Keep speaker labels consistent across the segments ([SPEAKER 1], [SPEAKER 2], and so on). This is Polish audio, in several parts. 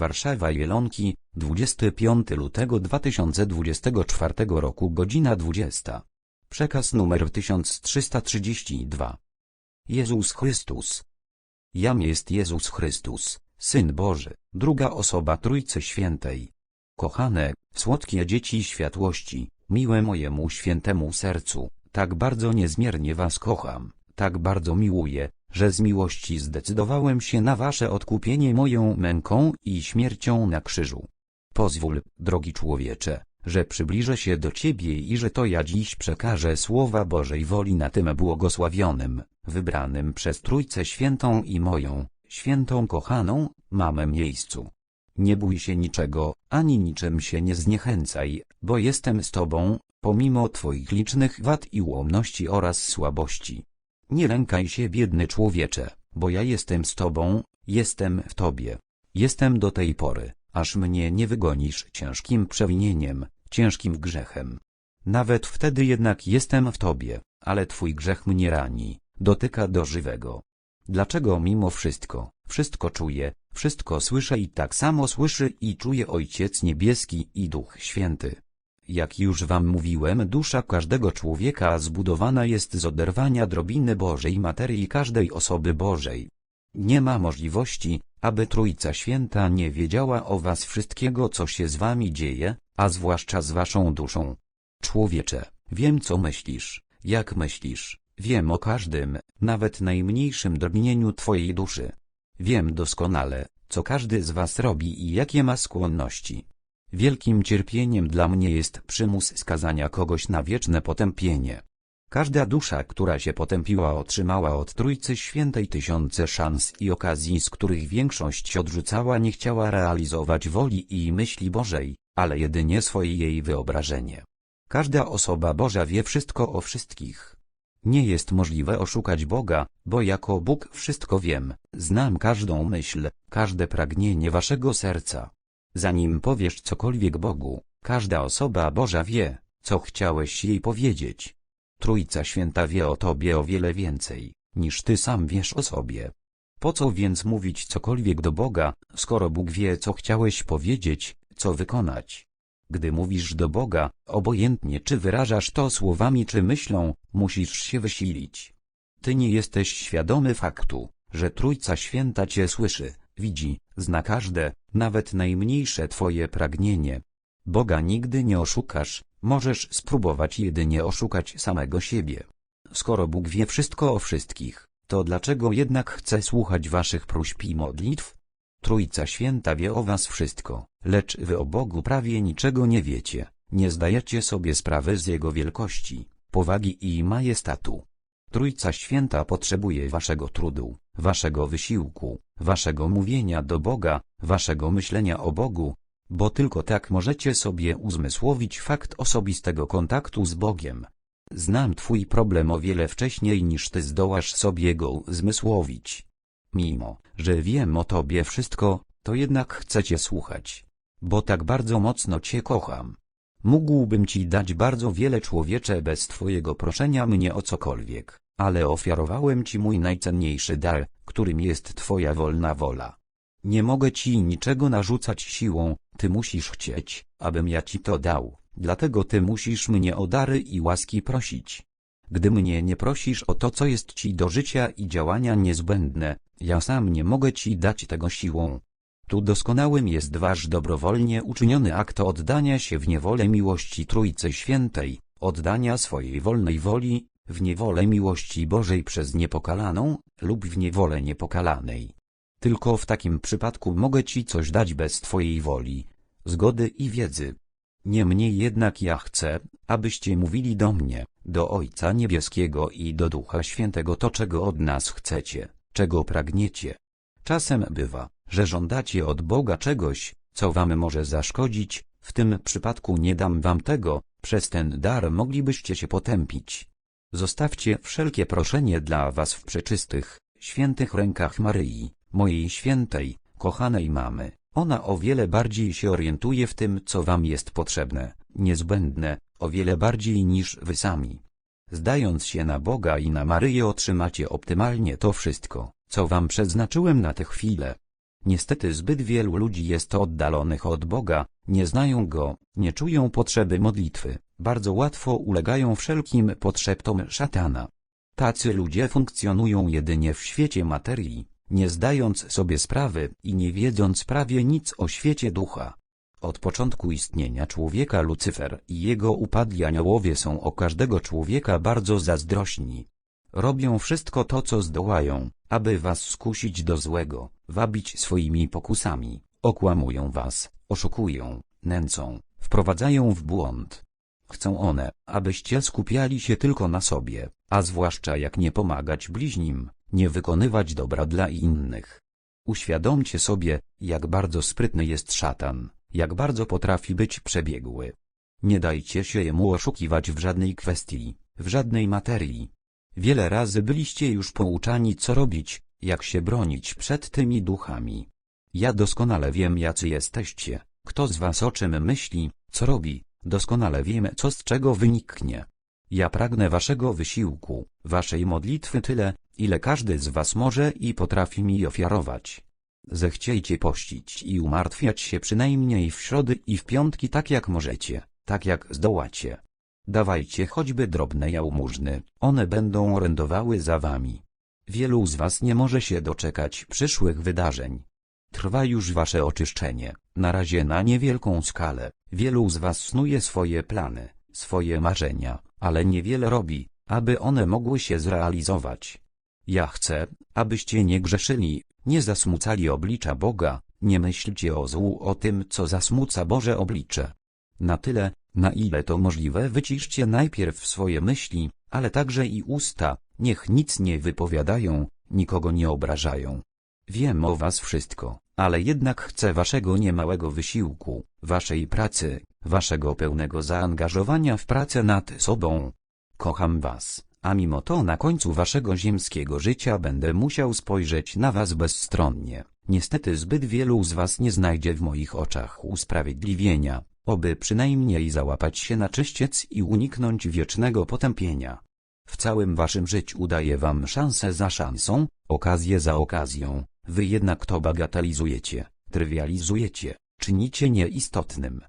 [SPEAKER 1] Warszawa Jelonki, 25 lutego 2024 roku godzina 20. Przekaz numer 1332. Jezus Chrystus. Jam jest Jezus Chrystus, Syn Boży, druga osoba Trójcy Świętej. Kochane, słodkie dzieci światłości, miłe mojemu świętemu sercu, tak bardzo niezmiernie was kocham, tak bardzo miłuję, że z miłości zdecydowałem się na wasze odkupienie moją męką i śmiercią na krzyżu. Pozwól, drogi człowiecze, że przybliżę się do Ciebie i że to ja dziś przekażę słowa Bożej woli na tym błogosławionym, wybranym przez Trójcę Świętą i moją, świętą kochaną, mamę miejscu. Nie bój się niczego, ani niczym się nie zniechęcaj, bo jestem z Tobą, pomimo Twoich licznych wad i ułomności oraz słabości. Nie lękaj się biedny człowiecze, bo ja jestem z Tobą, jestem w Tobie. Jestem do tej pory, aż mnie nie wygonisz ciężkim przewinieniem, ciężkim grzechem. Nawet wtedy jednak jestem w Tobie, ale Twój grzech mnie rani, dotyka do żywego. Dlaczego mimo wszystko, wszystko czuję, wszystko słyszę i tak samo słyszy i czuje Ojciec Niebieski i Duch Święty? Jak już wam mówiłem dusza każdego człowieka zbudowana jest z oderwania drobiny Bożej materii każdej osoby Bożej. Nie ma możliwości, aby Trójca Święta nie wiedziała o was wszystkiego co się z wami dzieje, a zwłaszcza z waszą duszą. Człowiecze, wiem co myślisz, jak myślisz, wiem o każdym, nawet najmniejszym drobnieniu twojej duszy. Wiem doskonale, co każdy z was robi i jakie ma skłonności. Wielkim cierpieniem dla mnie jest przymus skazania kogoś na wieczne potępienie. Każda dusza, która się potępiła otrzymała od Trójcy Świętej tysiące szans i okazji z których większość odrzucała nie chciała realizować woli i myśli Bożej, ale jedynie swoje jej wyobrażenie. Każda osoba Boża wie wszystko o wszystkich. Nie jest możliwe oszukać Boga, bo jako Bóg wszystko wiem, znam każdą myśl, każde pragnienie waszego serca. Zanim powiesz cokolwiek Bogu, każda osoba Boża wie, co chciałeś jej powiedzieć. Trójca Święta wie o Tobie o wiele więcej, niż Ty sam wiesz o sobie. Po co więc mówić cokolwiek do Boga, skoro Bóg wie co chciałeś powiedzieć, co wykonać? Gdy mówisz do Boga, obojętnie czy wyrażasz to słowami czy myślą, musisz się wysilić. Ty nie jesteś świadomy faktu, że Trójca Święta Cię słyszy, widzi, zna każde, nawet najmniejsze Twoje pragnienie. Boga nigdy nie oszukasz, możesz spróbować jedynie oszukać samego siebie. Skoro Bóg wie wszystko o wszystkich, to dlaczego jednak chce słuchać Waszych próśb i modlitw? Trójca Święta wie o Was wszystko, lecz Wy o Bogu prawie niczego nie wiecie, nie zdajecie sobie sprawy z Jego wielkości, powagi i majestatu. Trójca Święta potrzebuje Waszego trudu, Waszego wysiłku, Waszego mówienia do Boga, Waszego myślenia o Bogu, bo tylko tak możecie sobie uzmysłowić fakt osobistego kontaktu z Bogiem. Znam Twój problem o wiele wcześniej niż Ty zdołasz sobie go uzmysłowić. Mimo, że wiem o Tobie wszystko, to jednak chcę Cię słuchać. Bo tak bardzo mocno Cię kocham. Mógłbym Ci dać bardzo wiele człowiecze bez Twojego proszenia mnie o cokolwiek, ale ofiarowałem Ci mój najcenniejszy dar, którym jest Twoja wolna wola. Nie mogę Ci niczego narzucać siłą, Ty musisz chcieć, abym ja Ci to dał, dlatego Ty musisz mnie o dary i łaski prosić. Gdy mnie nie prosisz o to co jest Ci do życia i działania niezbędne, ja sam nie mogę Ci dać tego siłą. Tu doskonałym jest Wasz dobrowolnie uczyniony akt oddania się w niewolę miłości Trójcy Świętej, oddania swojej wolnej woli, w niewolę miłości Bożej przez niepokalaną, lub w niewolę niepokalanej. Tylko w takim przypadku mogę Ci coś dać bez Twojej woli, zgody i wiedzy. Niemniej jednak ja chcę, abyście mówili do mnie, do Ojca Niebieskiego i do Ducha Świętego to czego od nas chcecie, czego pragniecie. Czasem bywa, że żądacie od Boga czegoś, co wam może zaszkodzić, w tym przypadku nie dam wam tego, przez ten dar moglibyście się potępić. Zostawcie wszelkie proszenie dla was w przeczystych, świętych rękach Maryi, mojej świętej, kochanej mamy. Ona o wiele bardziej się orientuje w tym, co wam jest potrzebne, niezbędne, o wiele bardziej niż wy sami. Zdając się na Boga i na Maryję otrzymacie optymalnie to wszystko, co wam przeznaczyłem na tę chwilę. Niestety zbyt wielu ludzi jest oddalonych od Boga, nie znają Go, nie czują potrzeby modlitwy, bardzo łatwo ulegają wszelkim podszeptom szatana. Tacy ludzie funkcjonują jedynie w świecie materii, nie zdając sobie sprawy i nie wiedząc prawie nic o świecie ducha. Od początku istnienia człowieka Lucyfer i jego upadli aniołowie są o każdego człowieka bardzo zazdrośni. Robią wszystko to co zdołają, aby was skusić do złego, wabić swoimi pokusami, okłamują was, oszukują, nęcą, wprowadzają w błąd. Chcą one, abyście skupiali się tylko na sobie, a zwłaszcza jak nie pomagać bliźnim, nie wykonywać dobra dla innych. Uświadomcie sobie, jak bardzo sprytny jest szatan, jak bardzo potrafi być przebiegły. Nie dajcie się jemu oszukiwać w żadnej kwestii, w żadnej materii. Wiele razy byliście już pouczani co robić, jak się bronić przed tymi duchami. Ja doskonale wiem jacy jesteście, kto z was o czym myśli, co robi, doskonale wiem co z czego wyniknie. Ja pragnę waszego wysiłku, waszej modlitwy tyle, ile każdy z was może i potrafi mi ofiarować. Zechciejcie pościć i umartwiać się przynajmniej w środy i w piątki tak jak możecie, tak jak zdołacie. Dawajcie choćby drobne jałmużny, one będą orędowały za wami. Wielu z was nie może się doczekać przyszłych wydarzeń. Trwa już wasze oczyszczenie, na razie na niewielką skalę. Wielu z was snuje swoje plany, swoje marzenia, ale niewiele robi, aby one mogły się zrealizować. Ja chcę, abyście nie grzeszyli, nie zasmucali oblicza Boga, nie myślcie o złu o tym, co zasmuca Boże oblicze. Na tyle, na ile to możliwe wyciszcie najpierw swoje myśli, ale także i usta, niech nic nie wypowiadają, nikogo nie obrażają. Wiem o was wszystko, ale jednak chcę waszego niemałego wysiłku, waszej pracy, waszego pełnego zaangażowania w pracę nad sobą. Kocham was, a mimo to na końcu waszego ziemskiego życia będę musiał spojrzeć na was bezstronnie. Niestety zbyt wielu z was nie znajdzie w moich oczach usprawiedliwienia, oby przynajmniej załapać się na czyściec i uniknąć wiecznego potępienia. W całym waszym życiu daję wam szansę za szansą, okazję za okazją, wy jednak to bagatelizujecie, trywializujecie, czynicie nieistotnym.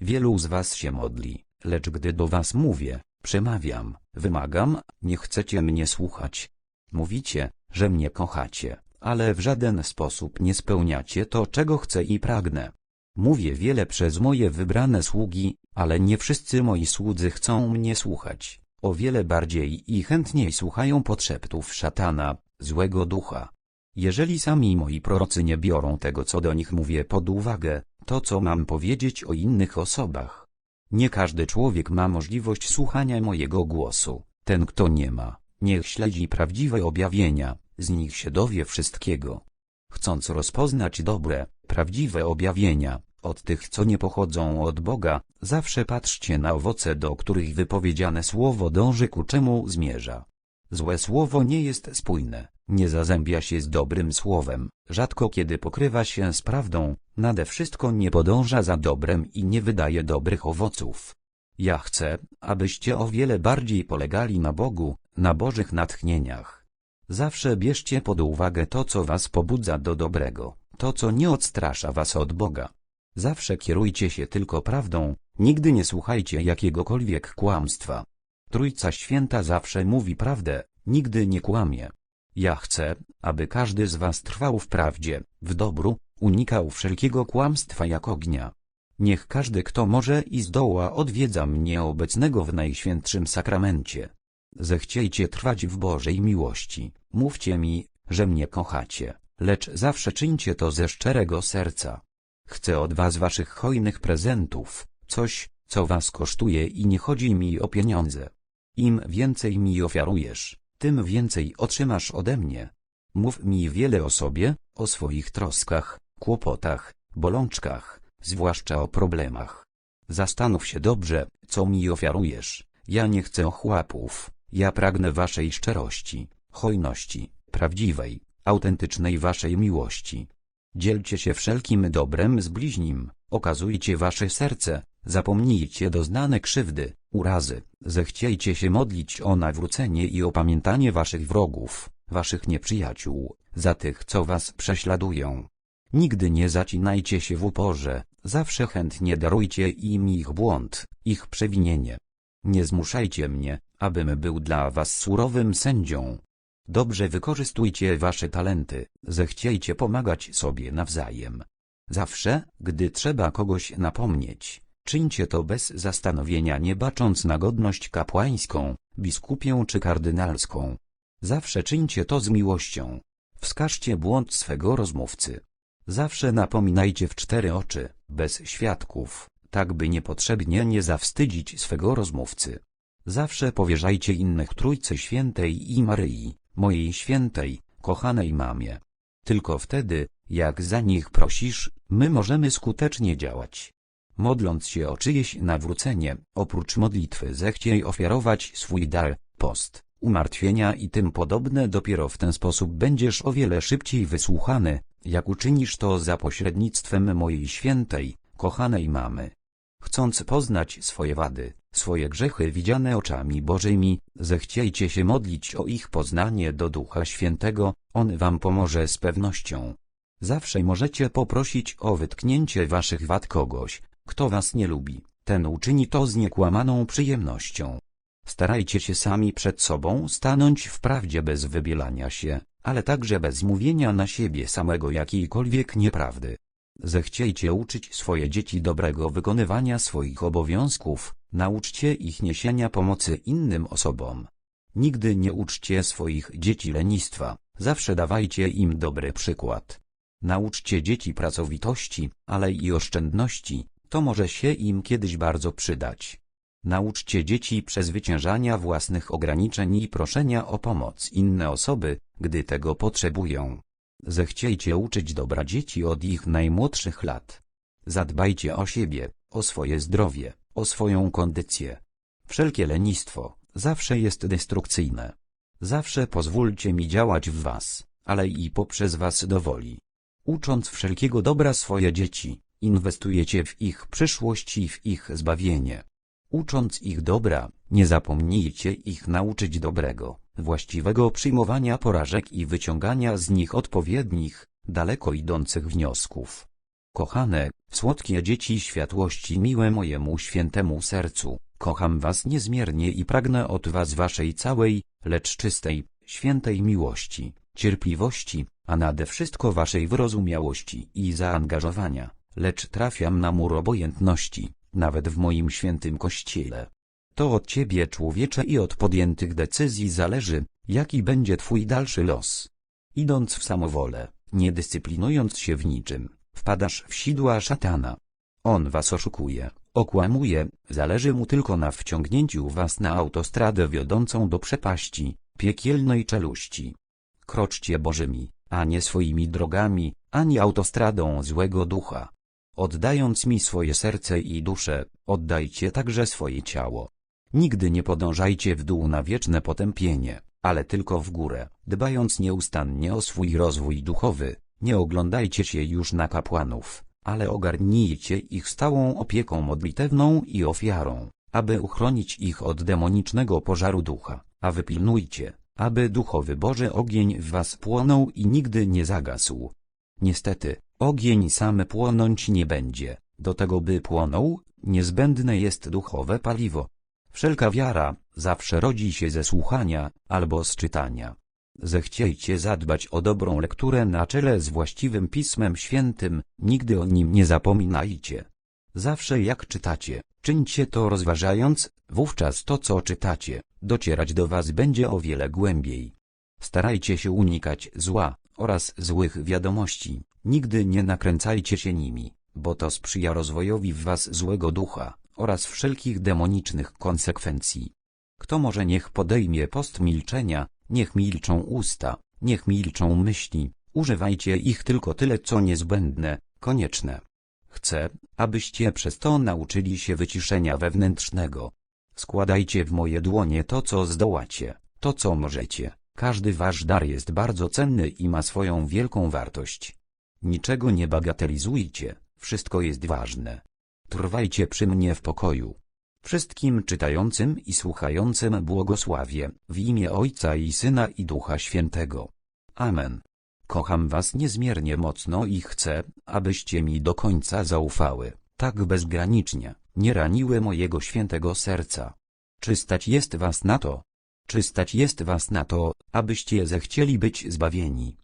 [SPEAKER 1] Wielu z was się modli, lecz gdy do was mówię, przemawiam, wymagam, nie chcecie mnie słuchać. Mówicie, że mnie kochacie, ale w żaden sposób nie spełniacie to czego chcę i pragnę. Mówię wiele przez moje wybrane sługi, ale nie wszyscy moi słudzy chcą mnie słuchać. O wiele bardziej i chętniej słuchają podszeptów szatana, złego ducha. Jeżeli sami moi prorocy nie biorą tego co do nich mówię pod uwagę, to co mam powiedzieć o innych osobach. Nie każdy człowiek ma możliwość słuchania mojego głosu. Ten kto nie ma, niech śledzi prawdziwe objawienia, z nich się dowie wszystkiego. Chcąc rozpoznać dobre, prawdziwe objawienia, od tych co nie pochodzą od Boga, zawsze patrzcie na owoce do których wypowiedziane słowo dąży ku czemu zmierza. Złe słowo nie jest spójne, nie zazębia się z dobrym słowem, rzadko kiedy pokrywa się z prawdą, nade wszystko nie podąża za dobrem i nie wydaje dobrych owoców. Ja chcę, abyście o wiele bardziej polegali na Bogu, na Bożych natchnieniach. Zawsze bierzcie pod uwagę to co was pobudza do dobrego, to co nie odstrasza was od Boga. Zawsze kierujcie się tylko prawdą, nigdy nie słuchajcie jakiegokolwiek kłamstwa. Trójca Święta zawsze mówi prawdę, nigdy nie kłamie. Ja chcę, aby każdy z was trwał w prawdzie, w dobru, unikał wszelkiego kłamstwa jak ognia. Niech każdy kto może i zdoła odwiedza mnie obecnego w Najświętszym Sakramencie. Zechciejcie trwać w Bożej miłości, mówcie mi, że mnie kochacie, lecz zawsze czyńcie to ze szczerego serca. Chcę od was waszych hojnych prezentów, coś, co was kosztuje i nie chodzi mi o pieniądze. Im więcej mi ofiarujesz, tym więcej otrzymasz ode mnie. Mów mi wiele o sobie, o swoich troskach, kłopotach, bolączkach, zwłaszcza o problemach. Zastanów się dobrze, co mi ofiarujesz. Ja nie chcę ochłapów, ja pragnę waszej szczerości, hojności, prawdziwej, autentycznej waszej miłości. Dzielcie się wszelkim dobrem z bliźnim, okazujcie wasze serce, zapomnijcie doznane krzywdy, urazy, zechciejcie się modlić o nawrócenie i opamiętanie waszych wrogów, waszych nieprzyjaciół, za tych co was prześladują. Nigdy nie zacinajcie się w uporze, zawsze chętnie darujcie im ich błąd, ich przewinienie. Nie zmuszajcie mnie, abym był dla was surowym sędzią. Dobrze wykorzystujcie wasze talenty, zechciejcie pomagać sobie nawzajem. Zawsze, gdy trzeba kogoś napomnieć, czyńcie to bez zastanowienia nie bacząc na godność kapłańską, biskupią czy kardynalską. Zawsze czyńcie to z miłością. Wskażcie błąd swego rozmówcy. Zawsze napominajcie w cztery oczy, bez świadków, tak by niepotrzebnie nie zawstydzić swego rozmówcy. Zawsze powierzajcie innych Trójcy Świętej i Maryi, mojej świętej, kochanej mamie. Tylko wtedy, jak za nich prosisz, my możemy skutecznie działać. Modląc się o czyjeś nawrócenie, oprócz modlitwy zechciej ofiarować swój dar, post, umartwienia i tym podobne dopiero w ten sposób będziesz o wiele szybciej wysłuchany, jak uczynisz to za pośrednictwem mojej świętej, kochanej mamy. Chcąc poznać swoje wady, swoje grzechy widziane oczami Bożymi, zechciejcie się modlić o ich poznanie do Ducha Świętego, On wam pomoże z pewnością. Zawsze możecie poprosić o wytknięcie waszych wad kogoś, kto was nie lubi, ten uczyni to z niekłamaną przyjemnością. Starajcie się sami przed sobą stanąć w prawdzie bez wybielania się, ale także bez mówienia na siebie samego jakiejkolwiek nieprawdy. Zechciejcie uczyć swoje dzieci dobrego wykonywania swoich obowiązków, nauczcie ich niesienia pomocy innym osobom. Nigdy nie uczcie swoich dzieci lenistwa, zawsze dawajcie im dobry przykład. Nauczcie dzieci pracowitości, ale i oszczędności, to może się im kiedyś bardzo przydać. Nauczcie dzieci przezwyciężania własnych ograniczeń i proszenia o pomoc inne osoby, gdy tego potrzebują. Zechciejcie uczyć dobra dzieci od ich najmłodszych lat. Zadbajcie o siebie, o swoje zdrowie, o swoją kondycję. Wszelkie lenistwo zawsze jest destrukcyjne. Zawsze pozwólcie mi działać w was, ale i poprzez was dowoli. Ucząc wszelkiego dobra swoje dzieci, inwestujecie w ich przyszłość i w ich zbawienie. Ucząc ich dobra, nie zapomnijcie ich nauczyć dobrego, właściwego przyjmowania porażek i wyciągania z nich odpowiednich, daleko idących wniosków. Kochane, słodkie dzieci światłości miłe mojemu świętemu sercu, kocham was niezmiernie i pragnę od was waszej całej, lecz czystej, świętej miłości, cierpliwości, a nade wszystko waszej wyrozumiałości i zaangażowania, lecz trafiam na mur obojętności, nawet w moim świętym kościele. To od ciebie człowiecze i od podjętych decyzji zależy, jaki będzie twój dalszy los. Idąc w samowolę, nie dyscyplinując się w niczym, wpadasz w sidła szatana. On was oszukuje, okłamuje, zależy mu tylko na wciągnięciu was na autostradę wiodącą do przepaści, piekielnej czeluści. Kroczcie Bożymi, a nie swoimi drogami, ani autostradą złego ducha. Oddając mi swoje serce i duszę, oddajcie także swoje ciało. Nigdy nie podążajcie w dół na wieczne potępienie, ale tylko w górę, dbając nieustannie o swój rozwój duchowy. Nie oglądajcie się już na kapłanów, ale ogarnijcie ich stałą opieką modlitewną i ofiarą, aby uchronić ich od demonicznego pożaru ducha, a wypilnujcie, aby duchowy Boży ogień w was płonął i nigdy nie zagasł. Niestety, ogień sam płonąć nie będzie, do tego by płonął, niezbędne jest duchowe paliwo. Wszelka wiara zawsze rodzi się ze słuchania albo z czytania. Zechciejcie zadbać o dobrą lekturę na czele z właściwym Pismem Świętym, nigdy o nim nie zapominajcie. Zawsze jak czytacie, czyńcie to rozważając, wówczas to co czytacie, docierać do was będzie o wiele głębiej. Starajcie się unikać zła oraz złych wiadomości, nigdy nie nakręcajcie się nimi, bo to sprzyja rozwojowi w was złego ducha oraz wszelkich demonicznych konsekwencji. Kto może niech podejmie post milczenia, niech milczą usta, niech milczą myśli, używajcie ich tylko tyle co niezbędne, konieczne. Chcę, abyście przez to nauczyli się wyciszenia wewnętrznego. Składajcie w moje dłonie to co zdołacie, to co możecie. Każdy wasz dar jest bardzo cenny i ma swoją wielką wartość. Niczego nie bagatelizujcie, wszystko jest ważne. Trwajcie przy mnie w pokoju. Wszystkim czytającym i słuchającym błogosławię, w imię Ojca i Syna i Ducha Świętego. Amen. Kocham was niezmiernie mocno i chcę, abyście mi do końca zaufały, tak bezgranicznie, nie raniły mojego świętego serca. Czy stać jest was na to? Czy stać jest was na to, abyście zechcieli być zbawieni?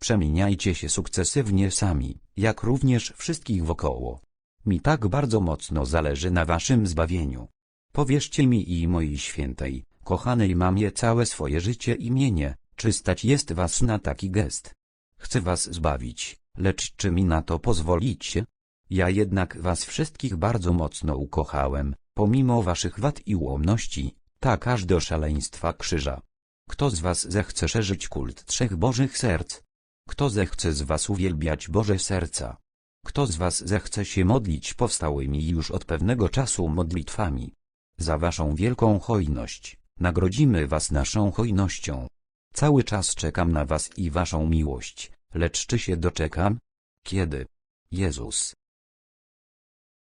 [SPEAKER 1] Przemieniajcie się sukcesywnie sami, jak również wszystkich wokoło. Mi tak bardzo mocno zależy na waszym zbawieniu. Powierzcie mi i mojej świętej, kochanej mamie całe swoje życie i mienie, czy stać jest was na taki gest? Chcę was zbawić, lecz czy mi na to pozwolicie? Ja jednak was wszystkich bardzo mocno ukochałem, pomimo waszych wad i ułomności, tak aż do szaleństwa krzyża. Kto z was zechce szerzyć kult trzech Bożych Serc? Kto zechce z was uwielbiać Boże Serca? Kto z was zechce się modlić powstałymi już od pewnego czasu modlitwami? Za waszą wielką hojność, nagrodzimy was naszą hojnością. Cały czas czekam na was i waszą miłość, lecz czy się doczekam? Kiedy? Jezus,